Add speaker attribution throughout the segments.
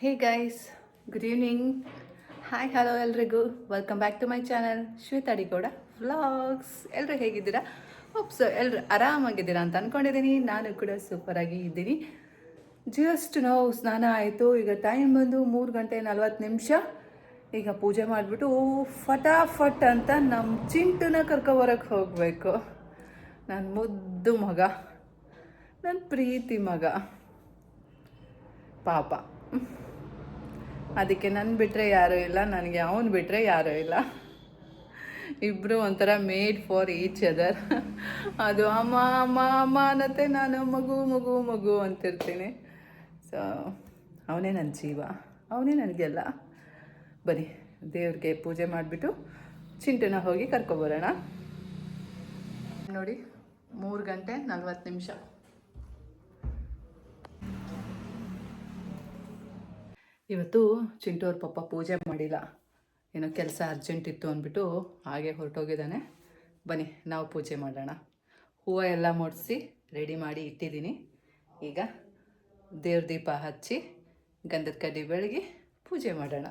Speaker 1: Hey guys good evening hi hello ಎಲ್ರಿಗೂ. Welcome back to my channel Shweta Adigowda vlogs ಎಲ್ಲರೂ ಹೇಗಿದ್ದೀರಾ? Hopes ಎಲ್ಲರೂ ಆರಾಮಾಗಿದ್ದೀರಾ ಅಂತ ಅಂದ್ಕೊಂಡಿದ್ದೀನಿ ನಾನು ಕೂಡ ಸೂಪರಾಗಿ ಇದ್ದೀನಿ. ಜಸ್ಟ್ ನಾವು ಸ್ನಾನ ಆಯಿತು. ಈಗ ಟೈಮ್ ಬಂದು ಮೂರು ಗಂಟೆ ನಲ್ವತ್ತು ನಿಮಿಷ. ಈಗ ಪೂಜೆ ಮಾಡಿಬಿಟ್ಟು ಫಟಾಫಟ್ ಅಂತ ನಮ್ಮ ಚಿಂಟುನ ಕರ್ಕೊಬರಕ್ಕೆ ಹೋಗಬೇಕು. ನನ್ನ ಮುದ್ದು ಮಗ. ನನ್ನ ಪ್ರೀತಿ ಮಗ. ಪಾಪ. ಅದಕ್ಕೆ ನನ್ನ ಬಿಟ್ಟರೆ ಯಾರೂ ಇಲ್ಲ, ನನಗೆ ಅವನು ಬಿಟ್ಟರೆ ಯಾರೂ ಇಲ್ಲ. ಇಬ್ಬರು ಒಂಥರ ಮೇಡ್ ಫಾರ್ ಈಚ್ ಅದರ್ ಅದು ಅಮ್ಮ ಅಮ್ಮ ಅಮ್ಮ ಅನ್ನತ್ತೆ, ನಾನು ಮಗು ಮಗು ಮಗು ಅಂತಿರ್ತೀನಿ. ಸೊ ಅವನೇ ನನ್ನ ಜೀವ, ಅವನೇ ನನಗೆಲ್ಲ. ಬನ್ನಿ, ದೇವ್ರಿಗೆ ಪೂಜೆ ಮಾಡಿಬಿಟ್ಟು ಚಿಂಟನ ಹೋಗಿ ಕರ್ಕೊಬರೋಣ ನೋಡಿ, ಮೂರು ಗಂಟೆ ನಲ್ವತ್ತು ನಿಮಿಷ. ಇವತ್ತು ಚಿಂಟು ಅವ್ರ ಪಪ್ಪ ಪೂಜೆ ಮಾಡಿಲ್ಲ. ಏನೋ ಕೆಲಸ ಅರ್ಜೆಂಟ್ ಇತ್ತು ಅಂದ್ಬಿಟ್ಟು ಹಾಗೆ ಹೊರಟೋಗಿದ್ದಾನೆ. ಬನ್ನಿ, ನಾವು ಪೂಜೆ ಮಾಡೋಣ. ಹೂವು ಎಲ್ಲ ಮುಡಿಸಿ ರೆಡಿ ಮಾಡಿ ಇಟ್ಟಿದ್ದೀನಿ. ಈಗ ದೇವ್ರ ದೀಪ ಹಚ್ಚಿ ಗಂಧದ ಕಡ್ಡಿ ಬೆಳಗಿ ಪೂಜೆ ಮಾಡೋಣ.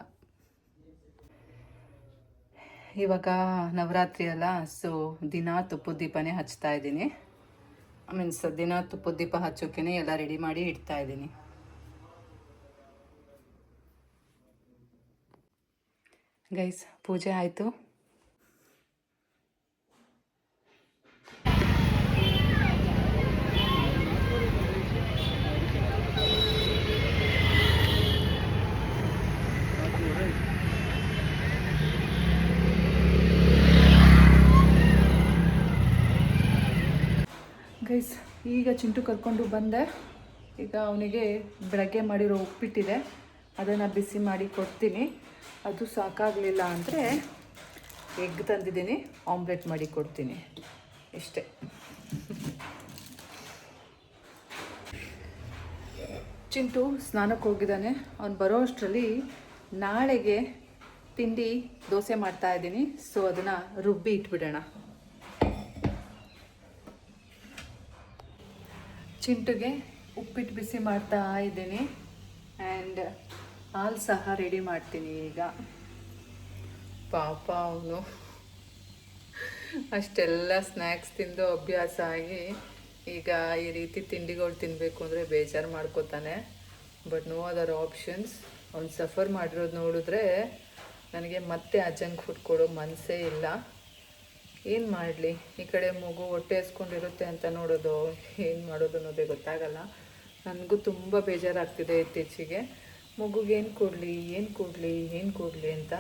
Speaker 1: ಇವಾಗ ನವರಾತ್ರಿ ಅಲ್ಲ ಸೊ ದಿನ ತುಪ್ಪದ ದೀಪನೇ ಹಚ್ತಾ ಇದ್ದೀನಿ. ಮೀನ್ಸ್ ದಿನ ತುಪ್ಪದ ದೀಪ ಹಚ್ಚೋಕೆ ಎಲ್ಲ ರೆಡಿ ಮಾಡಿ ಇಡ್ತಾ ಇದ್ದೀನಿ. ಗೈಸ್, ಪೂಜೆ ಆಯಿತು. ಗೈಸ್, ಈಗ ಚಿಂಟು ಕರ್ಕೊಂಡು ಬಂದೆ. ಈಗ ಅವನಿಗೆ ಬೆಳಗ್ಗೆ ಮಾಡಿರೋ ಉಪ್ಪಿಟ್ಟಿದೆ. ಅದನ್ನು ಬಿಸಿ ಮಾಡಿ ಕೊಡ್ತೀನಿ. ಅದು ಸಾಕಾಗಲಿಲ್ಲ ಅಂದರೆ ಎಗ್ ತಂದಿದ್ದೀನಿ, ಆಮ್ಲೆಟ್ ಮಾಡಿ ಕೊಡ್ತೀನಿ. ಇಷ್ಟೇ. ಚಿಂಟು ಸ್ನಾನಕ್ಕೆ ಹೋಗಿದ್ದಾನೆ. ಅವ್ನು ಬರೋ ಅಷ್ಟರಲ್ಲಿ ನಾಳೆಗೆ ತಿಂಡಿ ದೋಸೆ ಮಾಡ್ತಾ ಇದ್ದೀನಿ. ಸೊ ಅದನ್ನು ರುಬ್ಬಿ ಇಟ್ಬಿಡೋಣ. ಚಿಂಟುಗೆ ಉಪ್ಪಿಟ್ಟು ಬಿಸಿ ಮಾಡ್ತಾ ಇದ್ದೀನಿ. ಆ್ಯಂಡ್ ಹಾಲು ಸಹ ರೆಡಿ ಮಾಡ್ತೀನಿ ಈಗ. ಪಾಪ ಅವನು. ಅಷ್ಟೆಲ್ಲ ಸ್ನ್ಯಾಕ್ಸ್ ತಿಂದು ಅಭ್ಯಾಸ ಆಗಿ ಈಗ ಈ ರೀತಿ ತಿಂಡಿಗಳು ತಿನ್ನಬೇಕು ಅಂದರೆ ಬೇಜಾರು ಮಾಡ್ಕೋತಾನೆ. ಬಟ್ ನೋ ಅದರ್ ಆಪ್ಷನ್ಸ್ ಅವ್ನು ಸಫರ್ ಮಾಡಿರೋದು ನೋಡಿದ್ರೆ ನನಗೆ ಮತ್ತೆ ಆ ಜಂಕ್ ಫುಡ್ ಕೊಡೋ ಮನಸ್ಸೇ ಇಲ್ಲ. ಏನು ಮಾಡಲಿ? ಈ ಕಡೆ ಮಗು ಹೊಟ್ಟೆ ಹಸ್ಕೊಂಡಿರುತ್ತೆ ಅಂತ ನೋಡೋದು, ಏನು ಮಾಡೋದು ಅನ್ನೋದೇ ಗೊತ್ತಾಗಲ್ಲ. ನನಗೂ ತುಂಬ ಬೇಜಾರಾಗ್ತಿದೆ ಇತ್ತೀಚೆಗೆ. ಮಗುಗೆ ಏನು ಕೊಡಲಿ ಏನು ಕೊಡಲಿ ಏನು ಕೊಡಲಿ ಅಂತ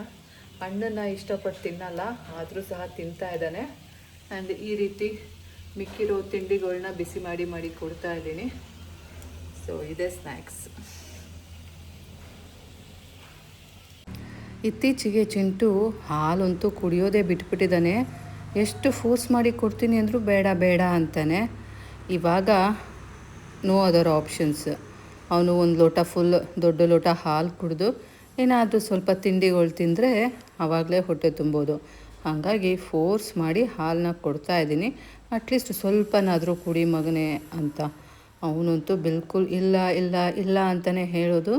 Speaker 1: ಹಣ್ಣನ್ನು ಇಷ್ಟಪಟ್ಟು ತಿನ್ನಲ್ಲ, ಆದರೂ ಸಹ ತಿಂತಾ ಇದ್ದಾನೆ. ಆ್ಯಂಡ್ ಈ ರೀತಿ ಮಿಕ್ಕಿರೋ ತಿಂಡಿಗಳನ್ನ ಬಿಸಿ ಮಾಡಿ ಮಾಡಿ ಕೊಡ್ತಾ ಇದ್ದೀನಿ. ಸೊ ಇದೇ ಸ್ನ್ಯಾಕ್ಸ್ ಇತ್ತೀಚೆಗೆ ಚಿಂಟು ಹಾಲಂತೂ ಕುಡಿಯೋದೇ ಬಿಟ್ಬಿಟ್ಟಿದ್ದಾನೆ. ಎಷ್ಟು ಫೋರ್ಸ್ ಮಾಡಿ ಕೊಡ್ತೀನಿ ಅಂದರೂ ಬೇಡ ಬೇಡ ಅಂತಾನೆ. ಇವಾಗ ನೋ ಅದರ್ ಆಪ್ಷನ್ಸ್ ಅವನು ಒಂದು ಲೋಟ ಫುಲ್ ದೊಡ್ಡ ಲೋಟ ಹಾಲು ಕುಡಿದು ಏನಾದರೂ ಸ್ವಲ್ಪ ತಿಂಡಿಗಳು ತಿಂದರೆ ಆವಾಗಲೇ ಹೊಟ್ಟೆ ತುಂಬೋದು. ಹಾಗಾಗಿ ಫೋರ್ಸ್ ಮಾಡಿ ಹಾಲನ್ನ ಕೊಡ್ತಾ ಇದ್ದೀನಿ. ಅಟ್ಲೀಸ್ಟ್ ಸ್ವಲ್ಪನಾದರೂ ಕುಡಿ ಮಗನೇ ಅಂತ. ಅವನಂತೂ ಬಿಲ್ಕುಲ್ ಇಲ್ಲ ಇಲ್ಲ ಇಲ್ಲ ಅಂತಲೇ ಹೇಳೋದು.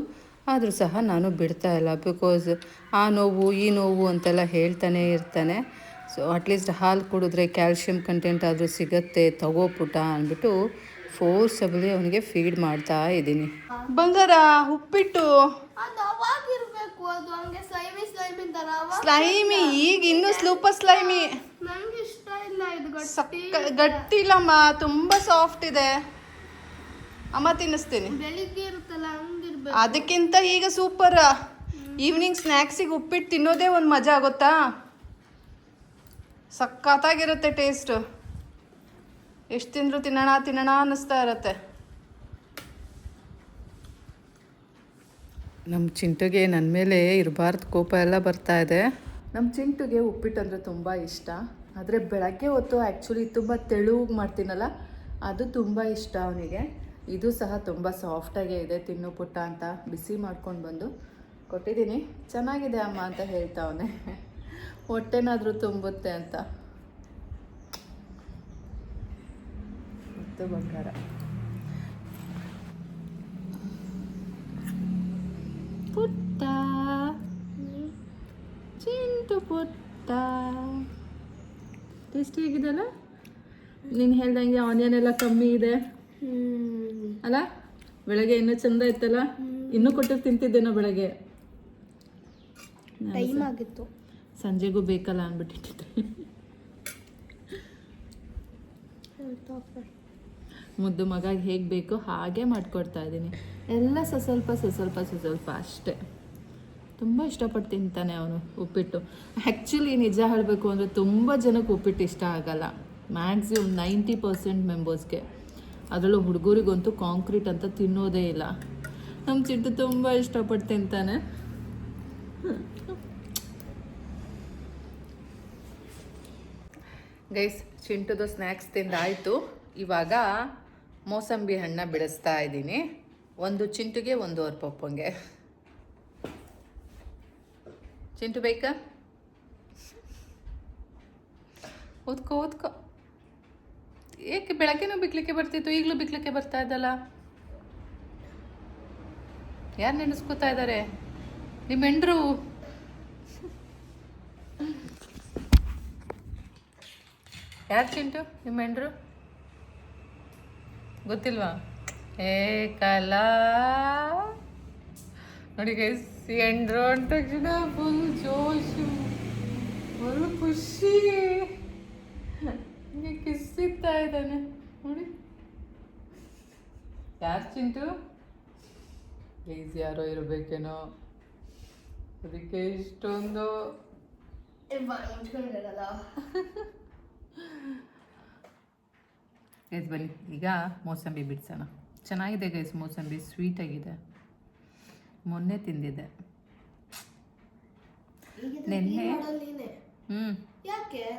Speaker 1: ಆದರೂ ಸಹ ನಾನು ಬಿಡ್ತಾ ಇಲ್ಲ ಬಿಕಾಸ್ ಆ ನೋವು, ಈ ನೋವು ಅಂತೆಲ್ಲ ಹೇಳ್ತಾನೆ ಇರ್ತಾನೆ. ಸೊ ಅಟ್ಲೀಸ್ಟ್ ಹಾಲು ಕುಡಿದ್ರೆ ಕ್ಯಾಲ್ಶಿಯಂ ಕಂಟೆಂಟ್ ಆದರೂ ಸಿಗತ್ತೆ, ತಗೋ ಪುಟ ಅಂದ್ಬಿಟ್ಟು ಫೋರ್ಸಬಲಿ ಅವನಿಗೆ ಫೀಡ್ ಮಾಡ್ತಾ ಇದ್ದೀನಿ. ಬಂಗಾರ ಉಪ್ಪಿಟ್ಟು.
Speaker 2: ಅದು ಅವಾಗಿರ್ಬೇಕು ಅದು ಹಂಗೆ ಸ್ಲೈಮಿ ಸ್ಲೈಮಿ ತರ
Speaker 1: ಸ್ಲೈಮಿ ಈಗ ಇನ್ನೂ ಸ್ಲೂಪರ್ ಸ್ಲೈಮಿ
Speaker 2: ನಂಗೆ ಇಷ್ಟ ಇಲ್ಲ ಇದು ಗಟ್ಟಿ.
Speaker 1: ಇಲ್ಲಮ್ಮ ಗಟ್ಟಿಲ್ಲಮ್ಮ ತುಂಬ ಸಾಫ್ಟ್ ಇದೆ. ಅಮ್ಮ ತಿನ್ನಿಸ್ತೀನಿ.
Speaker 2: ಬೆಳಿಗ್ಗೆ ಇರುತ್ತಲ್ಲ ಹಂಗಿರ್ಬೇಕು.
Speaker 1: ಅದಕ್ಕಿಂತ ಈಗ ಸೂಪರ್ ಈವ್ನಿಂಗ್ ಸ್ನ್ಯಾಕ್ಸಿಗೆ ಉಪ್ಪಿಟ್ಟು ತಿನ್ನೋದೇ ಒಂದು ಮಜಾ ಆಗುತ್ತಾ ಸಖತ್ತಾಗಿರುತ್ತೆ ಟೇಸ್ಟ್ ಎಷ್ಟು ತಿಂದರೂ ತಿನ್ನೋಣ ತಿನ್ನೋಣ ಅನ್ನಿಸ್ತಾ ಇರುತ್ತೆ. ನಮ್ಮ ಚಿಂಟುಗೆ ನನ್ನ ಮೇಲೆ ಇರಬಾರ್ದು ಕೋಪ ಎಲ್ಲ ಬರ್ತಾ ಇದೆ. ನಮ್ಮ ಚಿಂಟುಗೆ ಉಪ್ಪಿಟ್ಟು ಅಂದರೆ ತುಂಬ ಇಷ್ಟ. ಆದರೆ ಬೆಳಗ್ಗೆ ಹೊತ್ತು ಆ್ಯಕ್ಚುಲಿ ತುಂಬ ತೆಳುವಾಗಿ ಮಾಡ್ತೀನಲ್ಲ ಅದು ತುಂಬ ಇಷ್ಟ ಅವನಿಗೆ. ಇದು ಸಹ ತುಂಬ ಸಾಫ್ಟಾಗೇ ಇದೆ ತಿನ್ನು ಪುಟ್ಟ ಅಂತ ಬಿಸಿ ಮಾಡ್ಕೊಂಡು ಬಂದು. ಕೊಟ್ಟಿದ್ದೀನಿ ಚೆನ್ನಾಗಿದೆ ಅಮ್ಮ ಅಂತ ಹೇಳ್ತಾವನೆ ಹೊಟ್ಟೆನಾದರೂ ತುಂಬುತ್ತೆ ಅಂತ. ಮತ್ತು ಬಂಗಾರ.
Speaker 3: ಪುಟ್ಟ. ಚಿಂಟು ಪುಟ್ಟ. ಟೇಸ್ಟಿ ಆಗಿದೆಲ್ಲ ನೀನು ಹೇಳ್ದಂಗೆ ಆನಿಯನ್ ಎಲ್ಲ ಕಮ್ಮಿ ಇದೆ. ಅಲ್ಲ ಬೆಳಗ್ಗೆ ಇನ್ನೂ ಚಂದ ಇತ್ತಲ್ಲ? ಇನ್ನೂ ಕೊಟ್ಟಿರ್ ತಿಂತಿದ್ದೇನೋ ಬೆಳಗ್ಗೆ?
Speaker 2: ಟೈಮ್ ಆಗಿತ್ತು.
Speaker 3: ಸಂಜೆಗೂ ಬೇಕಲ್ಲ ಅಂದ್ಬಿಟ್ಟಿಟ್ಟಿದ್ದೆ ಮುದ್ದು ಮಗ ಹೇಗೆ ಬೇಕೋ ಹಾಗೆ ಮಾಡಿಕೊಡ್ತಾ ಇದ್ದೀನಿ. ಎಲ್ಲ ಸಸ್ವಲ್ಪ ಸಸ್ವಲ್ಪ ಸಸ್ವಲ್ಪ ಅಷ್ಟೇ. ತುಂಬ ಇಷ್ಟಪಟ್ಟು ತಿಂತಾನೆ ಅವನು ಉಪ್ಪಿಟ್ಟು. ಆ್ಯಕ್ಚುಲಿ ನಿಜ ಹೇಳಬೇಕು ಅಂದರೆ ತುಂಬ ಜನಕ್ಕೆ ಉಪ್ಪಿಟ್ಟು ಇಷ್ಟ ಆಗಲ್ಲ. ಮ್ಯಾಕ್ಸಿಮಮ್ ನೈಂಟಿ ಪರ್ಸೆಂಟ್ ಮೆಂಬರ್ಸ್ಗೆ ಅದರಲ್ಲೂ ಹುಡುಗರಿಗಂತೂ ಕಾಂಕ್ರೀಟ್ ಅಂತ ತಿನ್ನೋದೇ ಇಲ್ಲ. ನಮ್ಮ ಚಿಟ್ಟು ತುಂಬ ಇಷ್ಟಪಟ್ಟು ತಿಂತಾನೆ.
Speaker 1: ಗೈಸ್ ಚಿಂಟುದು ಸ್ನ್ಯಾಕ್ಸ್ ತಿಂದಾಯಿತು. ಇವಾಗ ಮೋಸಂಬಿ ಹಣ್ಣ ಬಿಡಿಸ್ತಾ ಇದ್ದೀನಿ. ಒಂದು ಚಿಂಟುಗೆ ಒಂದು ಪಪ್ಪಂಗೆ ಚಿಂಟು ಬೇಕಾ? ಓದ್ಕೋ ಓದ್ಕೋ. ಏಕೆ ಬೆಳಗ್ಗೆನೂ ಬಿಕ್ಲಿಕ್ಕೆ ಬರ್ತಿತ್ತು? ಈಗಲೂ ಬಿಕ್ಲಿಕ್ಕೆ ಬರ್ತಾ ಇದ್ದಲ್ಲ? ಯಾರು ನೆನೆಸ್ಕೋತಾ ಇದ್ದಾರೆ ನಿಮ್ಮ ಹೆಂಡ್ರು? ಯಾರು ಚಿಂಟು? ನಿಮ್ಮ ಹೆಂಡ್ರು? ಗೊತ್ತಿಲ್ವಾ? ಏ ಕಲಾ ನೋಡಿ ಗೈಸ್ ಎಂಡ್ರು ಅಂದ ತಕ್ಷಣ ಫುಲ್ ಜೋಶು ಫುಲ್ ಖುಷಿ. ಹಿಂಗೆ ಕಿಸ್ಸಿತ್ತಾ ಇದ್ದಾನೆ. ನೋಡಿ. ಯಾರು ಚಿಂಟು? ಪ್ಲೀಸ್ ಯಾರೋ ಇರಬೇಕೇನೋ. ಅದಕ್ಕೆ ಇಷ್ಟೊಂದು. ಗೈಸ್ ಬನ್ನಿ. ಈಗ ಮೋಸಂಬಿ ಬಿಡ್ಸೋಣ. ಚೆನ್ನಾಗಿದೆ ಗೈಸ್ ಮೋಸಂಬಿ. ಸ್ವೀಟಾಗಿದೆ ಮೊನ್ನೆ ತಿಂದಿದ್ದೆ. ನೆನ್ನೆ
Speaker 2: ನೀನೆ.
Speaker 1: ಹ್ಞೂ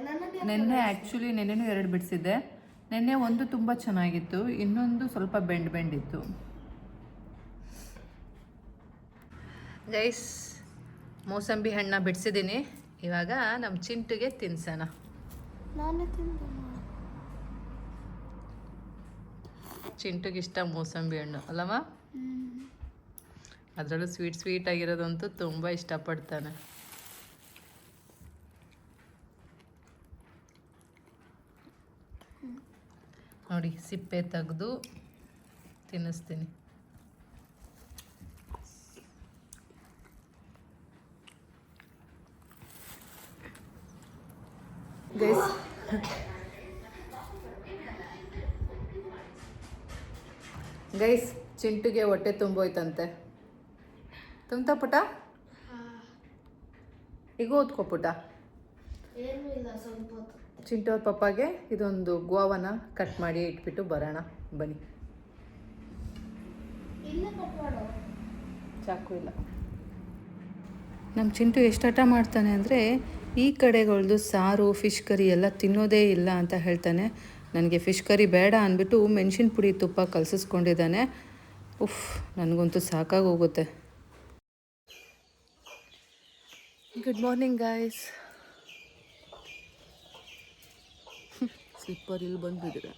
Speaker 2: ನನ್ನ
Speaker 1: ನೆನ್ನೆ ಆ್ಯಕ್ಚುಲಿ ನೆನ್ನೆನೂ ಎರಡು ಬಿಡಿಸಿದ್ದೆ. ನೆನ್ನೆ ಒಂದು ತುಂಬ ಚೆನ್ನಾಗಿತ್ತು ಇನ್ನೊಂದು ಸ್ವಲ್ಪ ಬೆಂಡ್ ಬೆಂಡಿತ್ತು ಗೈಸ್ ಮೋಸಂಬಿ ಹಣ್ಣ ಬಿಡಿಸಿದ್ದೀನಿ. ಇವಾಗ ನಮ್ಮ ಚಿಂಟುಗೆ ತಿನ್ಸೋಣ.
Speaker 2: ನಾನೇ
Speaker 1: ಚಿಂಟುಗೆ ಇಷ್ಟ ಮೋಸಂಬಿ ಹಣ್ಣು, ಅಲ್ಲವ? ಅದರಲ್ಲೂ ಸ್ವೀಟ್ ಸ್ವೀಟ್ ಆಗಿರೋದಂತೂ ತುಂಬ ಇಷ್ಟಪಡ್ತಾನೆ. ನೋಡಿ, ಸಿಪ್ಪೆ ತೆಗೆದು ತಿನ್ನಿಸ್ತೀನಿ. ಗೈಸ್ ಗೈಸ್, ಚಿಂಟುಗೆ ಹೊಟ್ಟೆ ತುಂಬೋಯ್ತಂತೆ. ತುಂಬ್ತಾ ಪುಟ ಈಗ ಓದ್ಕೋ ಪುಟ ಚಿಂಟು ಅವ್ರ ಪಪ್ಪಾಗೆ ಇದೊಂದು ಗೋವನ ಕಟ್ ಮಾಡಿ ಇಟ್ಬಿಟ್ಟು ಬರೋಣ, ಬನ್ನಿ. ಚಾಕು ಇಲ್ಲ. ನಮ್ಮ ಚಿಂಟು ಎಷ್ಟು ಹಠ ಮಾಡ್ತಾನೆ ಅಂದರೆ, ಈ ಕಡೆಗಳ್ದು ಸಾರು, ಫಿಶ್ ಕರಿ ಎಲ್ಲ ತಿನ್ನೋದೇ ಇಲ್ಲ ಅಂತ ಹೇಳ್ತಾನೆ. ನನಗೆ ಫಿಶ್ ಕರಿ ಬೇಡ ಅಂದ್ಬಿಟ್ಟು ಮೆಣಸಿನ ಪುಡಿ ತುಪ್ಪ ಕಲಸಿಸ್ಕೊಂಡಿದ್ದಾನೆ. ಉಫ್, ನನಗಂತೂ ಸಾಕಾಗೋಗುತ್ತೆ. ಗುಡ್ ಮಾರ್ನಿಂಗ್ ಗಾಯ್ಸ್ ಸ್ಲಿಪ್ಪರ್ ಇಲ್ಲಿ ಬಂದಿದ್ದೀರಾ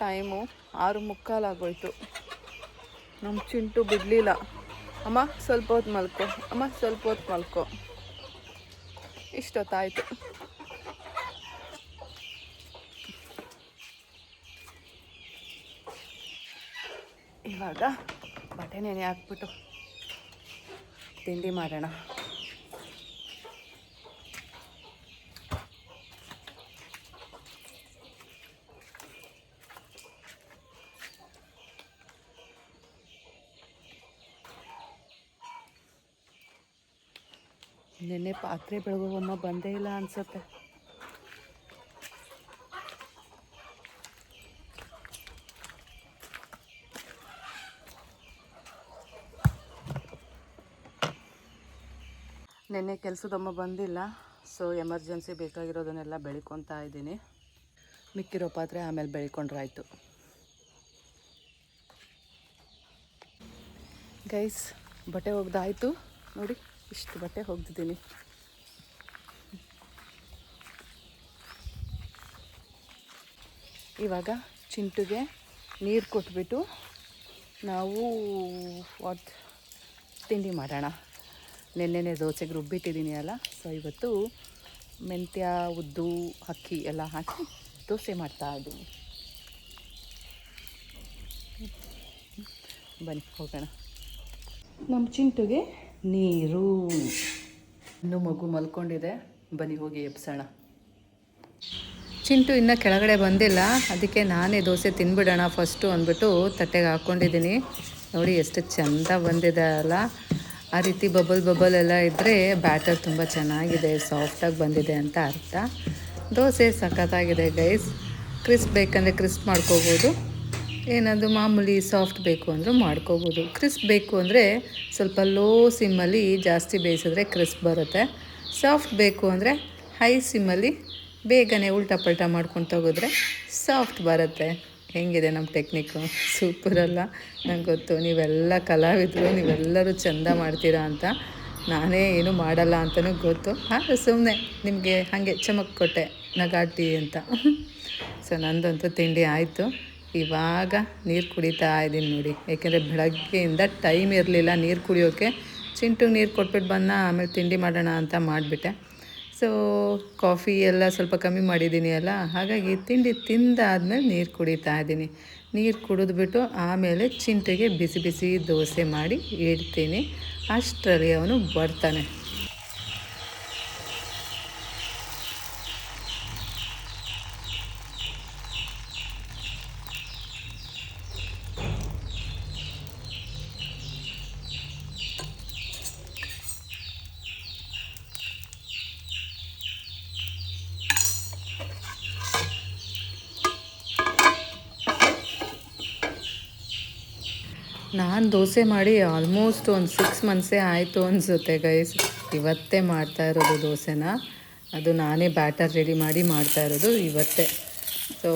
Speaker 1: ಟೈಮು ಆರು ಮುಕ್ಕಾಲಾಗೋಯ್ತು. ನಮ್ಮ ಚಿಂಟು ಬಿಡಲಿಲ್ಲ. ಅಮ್ಮ, ಸ್ವಲ್ಪ ಹೊತ್ತು ಮಲ್ಕೊ. ಅಮ್ಮ, ಸ್ವಲ್ಪ ಹೊತ್ತು ಮಲ್ಕೊ. ಇಷ್ಟೊತ್ತಾಯಿತು. ಇವಾಗ ಬಟ್ಟೆ ನೆನೆ ಹಾಕ್ಬಿಟ್ಟು ತಿಂಡಿ ಮಾಡೋಣ. ನಿನ್ನೆ ಪಾತ್ರೆ ಬೆಳಗುವಮ್ಮ ಬಂದೇ ಇಲ್ಲ ಅನ್ಸುತ್ತೆ. ನಿನ್ನೆ ಕೆಲಸದಮ್ಮ ಬಂದಿಲ್ಲ ಸೊ ಎಮರ್ಜೆನ್ಸಿ ಬೇಕಾಗಿರೋದನ್ನೆಲ್ಲ ಬೆಳ್ಕೊತಾ ಇದ್ದೀನಿ. ಮಿಕ್ಕಿರೋ ಪಾತ್ರೆ ಆಮೇಲೆ ಬೆಳ್ಕೊಂಡ್ರಾಯ್ತು. ಗೈಸ್ ಬಟ್ಟೆ ಒಗ್ದಾಯ್ತು. ನೋಡಿ. ಇಷ್ಟು ಬಟ್ಟೆ ಒಗ್ದಿದ್ದೀನಿ ಇವಾಗ ಚಿಂಟುಗೆ ನೀರು ಕೊಟ್ಬಿಟ್ಟು ನಾವು ವಾಟ್ ತಿಂಡಿ ಮಾಡೋಣ. ನೆನ್ನೆನೆ ದೋಸೆಗೆ ರುಬ್ಬಿಟ್ಟಿದ್ದೀನಿ ಅಲ್ಲ ಸೊ ಇವತ್ತು ಮೆಂತ್ಯ, ಉದ್ದು, ಅಕ್ಕಿ ಎಲ್ಲ ಹಾಕಿ ದೋಸೆ ಮಾಡ್ತಾ ಇದ್ದೀನಿ. ಬನ್ನಿ, ಹೋಗೋಣ. ನಮ್ಮ ಚಿಂಟುಗೆ ನೀರು. ಇನ್ನು ಮಗು ಮಲ್ಕೊಂಡಿದೆ. ಬನ್ನಿ, ಹೋಗಿ ಎಬ್ಸೋಣ. ಚಿಂಟು ಇನ್ನೂ ಕೆಳಗಡೆ ಬಂದಿಲ್ಲ. ಅದಕ್ಕೆ ನಾನೇ ದೋಸೆ ತಿನ್ಬಿಡೋಣ ಫಸ್ಟು ಅಂದ್ಬಿಟ್ಟು ತಟ್ಟೆಗೆ ಹಾಕ್ಕೊಂಡಿದ್ದೀನಿ ನೋಡಿ ಎಷ್ಟು ಚೆಂದ ಬಂದಿದೆ ಅಲ್ಲ. ಆ ರೀತಿ ಬಬಲ್ ಬಬಲ್ ಎಲ್ಲ ಇದ್ದರೆ ಬ್ಯಾಟರ್ ತುಂಬ ಚೆನ್ನಾಗಿದೆ ಸಾಫ್ಟಾಗಿ ಬಂದಿದೆ ಅಂತ ಅರ್ಥ. ದೋಸೆ ಸಖತ್ತಾಗಿದೆ ಗೈಸ್ ಕ್ರಿಸ್ಪ್ ಬೇಕಂದರೆ ಕ್ರಿಸ್ಪ್ ಮಾಡ್ಕೋಬೋದು. ಏನಾದರೂ ಮಾಮೂಲಿ ಸಾಫ್ಟ್ ಬೇಕು ಅಂದರೂ ಮಾಡ್ಕೋಬೋದು. ಕ್ರಿಸ್ಪ್ ಬೇಕು ಅಂದರೆ ಸ್ವಲ್ಪ ಲೋ ಸಿಮ್ಮಲ್ಲಿ ಜಾಸ್ತಿ ಬೇಯಿಸಿದ್ರೆ ಕ್ರಿಸ್ಪ್ ಬರುತ್ತೆ. ಸಾಫ್ಟ್ ಬೇಕು ಅಂದರೆ ಹೈ ಸಿಮ್ಮಲ್ಲಿ ಬೇಗನೆ ಉಲ್ಟಾ ಪಲ್ಟಾ ಮಾಡ್ಕೊಂಡು ತಗೋದ್ರೆ ಸಾಫ್ಟ್ ಬರುತ್ತೆ. ಹೆಂಗಿದೆ ನಮ್ಮ ಟೆಕ್ನಿಕ್ಕು ಸೂಪರಲ್ಲ ನಂಗೆ ಗೊತ್ತು. ನೀವೆಲ್ಲ ಕಲಾವಿದರು, ನೀವೆಲ್ಲರೂ ಚೆಂದ ಮಾಡ್ತೀರಾ ಅಂತ. ನಾನೇ ಏನು ಮಾಡಲ್ಲ ಅಂತಲೂ ಗೊತ್ತು. ಹಾಂ ಸುಮ್ಮನೆ ನಿಮಗೆ ಹಾಗೆ ಚಮಕ್ ಕೊಟ್ಟೆ ನಗಾಟಿ ಅಂತ. ಸೊ ನಂದಂತೂ ತಿಂಡಿ ಆಯಿತು. ಇವಾಗ ನೀರು ಕುಡಿತಾ ಇದ್ದೀನಿ ನೋಡಿ. ಏಕೆಂದರೆ ಬೆಳಗ್ಗೆಯಿಂದ ಟೈಮ್ ಇರಲಿಲ್ಲ ನೀರು ಕುಡಿಯೋಕ್ಕೆ ಚಿಂಟುಗೆ ನೀರು ಕೊಟ್ಬಿಟ್ಟು ಬಂದ ಆಮೇಲೆ ತಿಂಡಿ ಮಾಡೋಣ ಅಂತ ಮಾಡಿಬಿಟ್ಟೆ. ಸೊ ಕಾಫಿ ಎಲ್ಲ ಸ್ವಲ್ಪ ಕಮ್ಮಿ ಮಾಡಿದ್ದೀನಿ ಅಲ್ಲ, ಹಾಗಾಗಿ ತಿಂಡಿ ತಿಂದಾದ್ಮೇಲೆ ನೀರು ಕುಡಿತಾ ಇದ್ದೀನಿ ನೀರು ಕುಡಿದ್ಬಿಟ್ಟು ಆಮೇಲೆ ಚಿಂಟೆಗೆ ಬಿಸಿ ಬಿಸಿ ದೋಸೆ ಮಾಡಿ ಇಡ್ತೀನಿ. ಅಷ್ಟರಲ್ಲಿ ಅವನು ಬರ್ತಾನೆ. ನಾನು ದೋಸೆ ಮಾಡಿ ಆಲ್ಮೋಸ್ಟ್ ಒಂದು ಸಿಕ್ಸ್ ಮಂತ್ಸೇ ಆಯಿತು ಅನಿಸುತ್ತೆ ಗೈಸ್ ಇವತ್ತೇ ಮಾಡ್ತಾ ಇರೋದು ದೋಸೆನ. ಅದು ನಾನೇ ಬ್ಯಾಟರ್ ರೆಡಿ ಮಾಡಿ ಮಾಡ್ತಾ ಇರೋದು ಇವತ್ತೇ. ಸೊ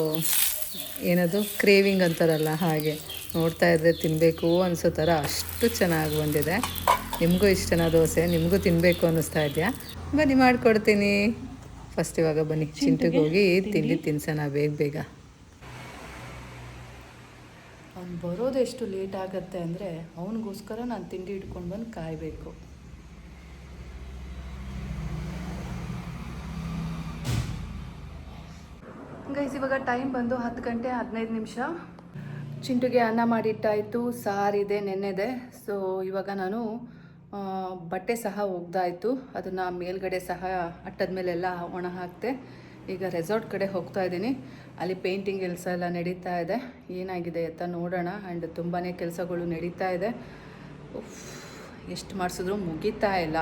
Speaker 1: ಏನದು? ಕ್ರೇವಿಂಗ್ ಅಂತಾರಲ್ಲ ಹಾಗೆ. ನೋಡ್ತಾ ಇದ್ದರೆ ತಿನ್ನಬೇಕು ಅನಿಸೋ ಥರ ಅಷ್ಟು ಚೆನ್ನಾಗಿ ಬಂದಿದೆ. ನಿಮಗೂ ಇಷ್ಟನಾ ದೋಸೆ ನಿಮಗೂ ತಿನ್ನಬೇಕು ಅನ್ನಿಸ್ತಾ ಇದೆಯಾ? ಬನ್ನಿ ಮಾಡಿಕೊಡ್ತೀನಿ. ಫಸ್ಟ್ ಇವಾಗ ಬನ್ನಿ ಚಿಂಟಿಗೆ ಹೋಗಿ ತಿಂಡಿ. ತಿನ್ಸೋಣ ಬೇಗ ಬೇಗ. ಬರೋದು ಎಷ್ಟು ಲೇಟ್ ಆಗುತ್ತೆ ಅಂದರೆ ಅವನಿಗೋಸ್ಕರ ನಾನು ತಿಂಡಿ ಇಟ್ಕೊಂಡು ಬಂದು ಕಾಯಬೇಕು. ಗೈಸ್, ಇವಾಗ ಟೈಮ್ ಬಂದು ಹತ್ತು ಗಂಟೆ ಹದಿನೈದು ನಿಮಿಷ. ಚಿಂಟುಗೆ ಅನ್ನ ಮಾಡಿಟ್ಟಾಯಿತು, ಸಾರಿದೆ, ನೆನ್ನೆದೆ. ಸೊ ಇವಾಗ ನಾನು ಬಟ್ಟೆ ಸಹ ಒಗ್ದಾಯಿತು. ಅದನ್ನು ಮೇಲ್ಗಡೆ ಸಹ ಅಟ್ಟದ ಮೇಲೆಲ್ಲ ಒಣ ಹಾಕ್ತೆ. ಈಗ ರೆಸಾರ್ಟ್ ಕಡೆ ಹೋಗ್ತಾ ಇದ್ದೀನಿ. ಅಲ್ಲಿ ಪೇಂಟಿಂಗ್ ಕೆಲಸ ಎಲ್ಲ ನಡೀತಾ ಇದೆ. ಏನಾಗಿದೆ ಅಂತ ನೋಡೋಣ. ಆ್ಯಂಡ್ ತುಂಬಾ ಕೆಲಸಗಳು ನಡೀತಾ ಇದೆ. ಎಷ್ಟು ಮಾಡಿಸಿದ್ರು ಮುಗೀತಾ ಇಲ್ಲ.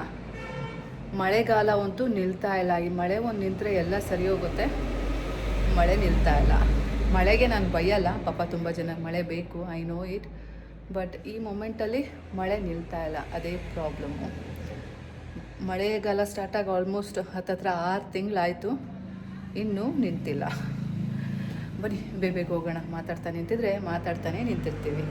Speaker 1: ಮಳೆಗಾಲ ಅಂತೂ ನಿಲ್ತಾ ಇಲ್ಲ. ಈ ಮಳೆ ಒಂದು ನಿಂತರೆ ಎಲ್ಲ ಸರಿ ಹೋಗುತ್ತೆ. ಮಳೆ ನಿಲ್ತಾ ಇಲ್ಲ. ಮಳೆಗೆ ನಾನು ಬೈಯಲ್ಲ. ಪಾಪ ತುಂಬ ಜನ ಮಳೆ ಬೇಕು ಐ ನೋ ಇಟ್ ಬಟ್ ಈ ಮೊಮೆಂಟಲ್ಲಿ ಮಳೆ ನಿಲ್ತಾ ಇಲ್ಲ. ಅದೇ ಪ್ರಾಬ್ಲಮ್ಮು ಮಳೆಗಾಲ ಸ್ಟಾರ್ಟಾಗಿ ಆಲ್ಮೋಸ್ಟ್ ಹತ್ತತ್ರ ಆರು ತಿಂಗಳಾಯಿತು. ಇನ್ನೂ ನಿಂತಿಲ್ಲ. ಬನ್ನಿ, ಬೇಗ ಬೇಗ ಹೋಗೋಣ. ಮಾತಾಡ್ತಾ ನಿಂತಿದ್ರೆ ಮಾತಾಡ್ತಾನೆ ನಿಂತಿರ್ತೀವಿ.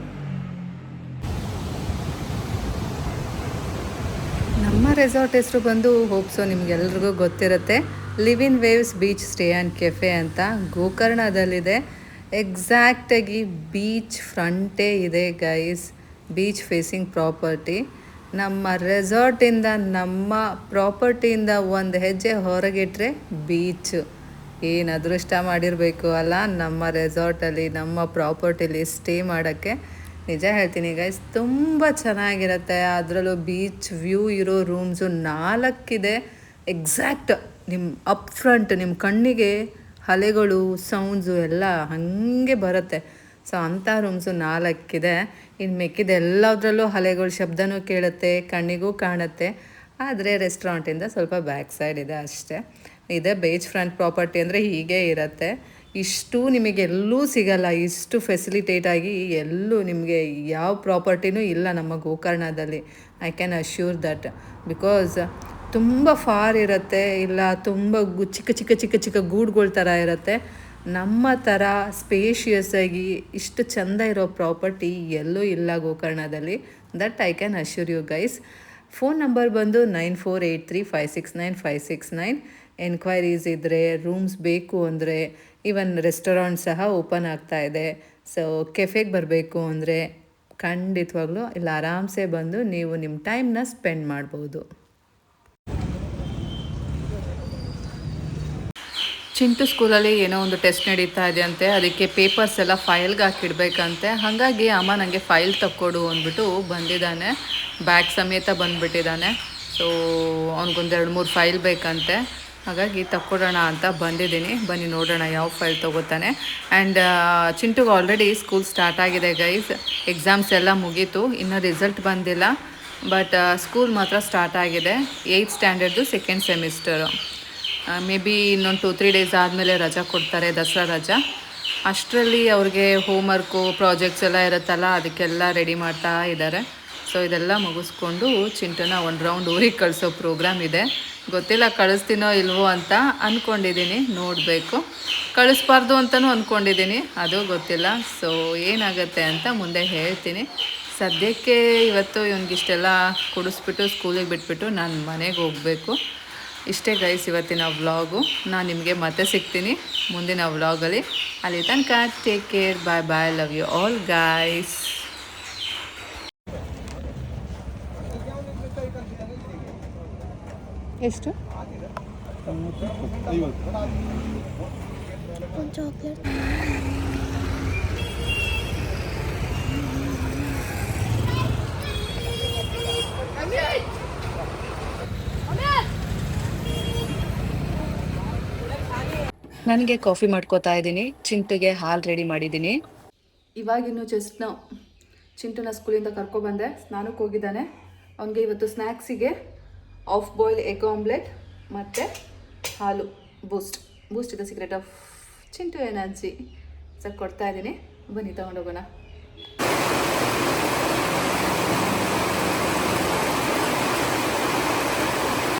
Speaker 1: ನಮ್ಮ ರೆಸಾರ್ಟ್ ಹೆಸರು ಬಂದು ಹೋಪ್ಸೋ ನಿಮ್ಗೆಲ್ರಿಗೂ ಗೊತ್ತಿರುತ್ತೆ. Live in waves beach stay and cafe ಅಂತ ಗೋಕರ್ಣದಲ್ಲಿದೆ. ಎಕ್ಸಾಕ್ಟಾಗಿ ಬೀಚ್ ಫ್ರಂಟೇ ಇದೆ ಗೈಸ್ ಬೀಚ್ ಫೇಸಿಂಗ್ ಪ್ರಾಪರ್ಟಿ ನಮ್ಮ ರೆಸಾರ್ಟಿಂದ ನಮ್ಮ ಪ್ರಾಪರ್ಟಿಯಿಂದ ಒಂದು ಹೆಜ್ಜೆ ಹೊರಗಿಟ್ರೆ ಬೀಚು ಏನು ಅದೃಷ್ಟ ಮಾಡಿರಬೇಕು ಅಲ್ಲ, ನಮ್ಮ ರೆಸಾರ್ಟಲ್ಲಿ, ನಮ್ಮ ಪ್ರಾಪರ್ಟಿಲಿ ಸ್ಟೇ ಮಾಡೋಕ್ಕೆ. ನಿಜ ಹೇಳ್ತೀನಿ ಗೈಸ್ ತುಂಬ ಚೆನ್ನಾಗಿರುತ್ತೆ. ಅದರಲ್ಲೂ ಬೀಚ್ ವ್ಯೂ ಇರೋ ರೂಮ್ಸು ನಾಲ್ಕಿದೆ. ಎಕ್ಸಾಕ್ಟ್ ನಿಮ್ಮ ಅಪ್ ಫ್ರಂಟ್ ನಿಮ್ಮ ಕಣ್ಣಿಗೆ ಅಲೆಗಳು ಸೌಂಡ್ಸು ಎಲ್ಲ ಹಾಗೆ ಬರುತ್ತೆ. ಸೊ ಅಂಥ ರೂಮ್ಸು ನಾಲ್ಕಿದೆ. ಇನ್ನು ಮಿಕ್ಕಿದ ಎಲ್ಲದರಲ್ಲೂ ಅಲೆಗಳು ಶಬ್ದನೂ ಕೇಳುತ್ತೆ, ಕಣ್ಣಿಗೂ ಕಾಣುತ್ತೆ. ಆದರೆ ರೆಸ್ಟೋರೆಂಟಿಂದ ಸ್ವಲ್ಪ ಬ್ಯಾಕ್ ಸೈಡ್ ಇದೆ ಅಷ್ಟೇ. ಇದೆ ಬೇಜ್ ಫ್ರಂಟ್ ಪ್ರಾಪರ್ಟಿ ಅಂದರೆ ಹೀಗೆ ಇರುತ್ತೆ. ಇಷ್ಟು ನಿಮಗೆ ಎಲ್ಲೂ ಸಿಗಲ್ಲ, ಇಷ್ಟು ಫೆಸಿಲಿಟೇಟ್ ಆಗಿ ಎಲ್ಲೂ ನಿಮಗೆ ಯಾವ ಪ್ರಾಪರ್ಟಿನೂ ಇಲ್ಲ ನಮ್ಮ ಗೋಕರ್ಣದಲ್ಲಿ. I can assure that because ತುಂಬ ಫಾರ್ ಇರುತ್ತೆ, ಇಲ್ಲ ತುಂಬ ಚಿಕ್ಕ ಚಿಕ್ಕ ಚಿಕ್ಕ ಚಿಕ್ಕ ಗೂಡುಗಳ ಥರ ಇರುತ್ತೆ. ನಮ್ಮ ಥರ ಸ್ಪೇಷಿಯಸ್ ಆಗಿ ಇಷ್ಟು ಚೆಂದ ಇರೋ ಪ್ರಾಪರ್ಟಿ ಎಲ್ಲೂ ಇಲ್ಲ ಗೋಕರ್ಣದಲ್ಲಿ. That I can assure you guys phone number ಬಂದು nine four eight three five six nine five six nine enquiries ಇದ್ದರೆ ರೂಮ್ಸ್ ಬೇಕು ಅಂದರೆ ಈವನ್ ರೆಸ್ಟೋರೆಂಟ್ ಸಹ ಓಪನ್ ಆಗ್ತಾ ಇದೆ. ಸೊ ಕೆಫೆಗೆ ಬರಬೇಕು ಅಂದರೆ ಖಂಡಿತವಾಗ್ಲೂ ಇಲ್ಲ, ಆರಾಮ್ಸೆ ಬಂದು ನೀವು ನಿಮ್ಮ ಟೈಮ್ನ ಸ್ಪೆಂಡ್ ಮಾಡ್ಬೋದು. ಚಿಂಟು ಸ್ಕೂಲಲ್ಲಿ ಏನೋ ಒಂದು ಟೆಸ್ಟ್ ನಡೀತಾ ಇದೆ ಅಂತೆ, ಅದಕ್ಕೆ ಪೇಪರ್ಸ್ ಎಲ್ಲ ಫೈಲ್ಗೆ ಹಾಕಿಡ್ಬೇಕಂತೆ. ಹಾಗಾಗಿ ಅಮ್ಮ ನನಗೆ ಫೈಲ್ ತಕ್ಕೊಡು ಅಂದ್ಬಿಟ್ಟು ಬಂದಿದ್ದಾನೆ. ಬ್ಯಾಗ್ ಸಮೇತ ಬಂದುಬಿಟ್ಟಿದ್ದಾನೆ. ಸೊ ಅವ್ನಿಗೊಂದು ಎರಡು ಮೂರು ಫೈಲ್ ಬೇಕಂತೆ. ಹಾಗಾಗಿ ತಕ್ಕೊಡೋಣ ಅಂತ ಬಂದಿದ್ದೀನಿ. ಬನ್ನಿ ನೋಡೋಣ ಯಾವ ಫೈಲ್ ತೊಗೋತಾನೆ. ಆ್ಯಂಡ್ ಚಿಂಟುಗೆ ಆಲ್ರೆಡಿ ಸ್ಕೂಲ್ ಸ್ಟಾರ್ಟ್ ಆಗಿದೆ ಗೈಸ್ ಎಕ್ಸಾಮ್ಸ್ ಎಲ್ಲ ಮುಗೀತು. ಇನ್ನೂ ರಿಸಲ್ಟ್ ಬಂದಿಲ್ಲ. ಬಟ್ ಸ್ಕೂಲ್ ಮಾತ್ರ ಸ್ಟಾರ್ಟ್ ಆಗಿದೆ. Eighth standard second semester maybe ಇನ್ನೊಂದು ಟು ತ್ರೀ ಡೇಸ್ ಆದಮೇಲೆ ರಜಾ ಕೊಡ್ತಾರೆ, ದಸರಾ ರಜಾ. ಅಷ್ಟರಲ್ಲಿ ಅವ್ರಿಗೆ ಹೋಮ್ವರ್ಕು ಪ್ರಾಜೆಕ್ಟ್ಸ್ ಎಲ್ಲ ಇರುತ್ತಲ್ಲ, ಅದಕ್ಕೆಲ್ಲ ರೆಡಿ ಮಾಡ್ತಾ ಇದ್ದಾರೆ. ಸೊ ಇದೆಲ್ಲ ಮುಗಿಸ್ಕೊಂಡು ಚಿಂಟುನ ಒಂದು ರೌಂಡ್ ಊರಿಗೆ ಕಳಿಸೋ ಪ್ರೋಗ್ರಾಮ್ ಇದೆ. ಗೊತ್ತಿಲ್ಲ ಕಳಿಸ್ತೀನೋ ಇಲ್ವೋ ಅಂತ ಅಂದ್ಕೊಂಡಿದ್ದೀನಿ ನೋಡಬೇಕು. ಕಳಿಸ್ಬಾರ್ದು ಅಂತಲೂ ಅಂದ್ಕೊಂಡಿದ್ದೀನಿ ಅದು ಗೊತ್ತಿಲ್ಲ. ಸೊ ಏನಾಗುತ್ತೆ ಅಂತ ಮುಂದೆ ಹೇಳ್ತೀನಿ. ಸದ್ಯಕ್ಕೆ ಇವತ್ತು ಇವ್ನಿಗಿಷ್ಟೆಲ್ಲ ಕುಡಿಸ್ಬಿಟ್ಟು, ಸ್ಕೂಲಿಗೆ ಬಿಟ್ಬಿಟ್ಟು ನಾನು ಮನೆಗೆ ಹೋಗಬೇಕು. ಇಷ್ಟೇ ಗೈಸ್ ಇವತ್ತಿನ ವ್ಲಾಗು ನಾನು ನಿಮಗೆ ಮತ್ತೆ ಸಿಗ್ತೀನಿ ಮುಂದಿನ ವ್ಲಾಗಲ್ಲಿ ಅಲ್ಲಿ. ತನಕ take care bye bye love you all guys ಎಷ್ಟು?
Speaker 2: ಚಾಕ್ಲೇಟ್
Speaker 1: ನನಗೆ ಕಾಫಿ ಮಾಡ್ಕೋತಾ ಇದ್ದೀನಿ. ಚಿಂಟುಗೆ ಹಾಲು ರೆಡಿ ಮಾಡಿದ್ದೀನಿ.
Speaker 3: ಇವಾಗಿನ್ನು ಜಸ್ಟ್ ನಾವು ಚಿಂಟುನ ಸ್ಕೂಲಿಂದ ಕರ್ಕೊಬಂದೆ ಸ್ನಾನಕ್ಕೆ ಹೋಗಿದ್ದಾನೆ ಅವನಿಗೆ ಇವತ್ತು ಸ್ನ್ಯಾಕ್ಸಿಗೆ ಆಫ್ ಬಾಯ್ಲ್ ಎಗ್ ಆಮ್ಲೆಟ್ ಮತ್ತು ಹಾಲು ಬೂಸ್ಟ್ ಬೂಸ್ಟ್ ಇದೆ secret of Chintu energy sir ಕೊಡ್ತಾಯಿದ್ದೀನಿ ಬನ್ನಿ ತೊಗೊಂಡೋಗೋಣ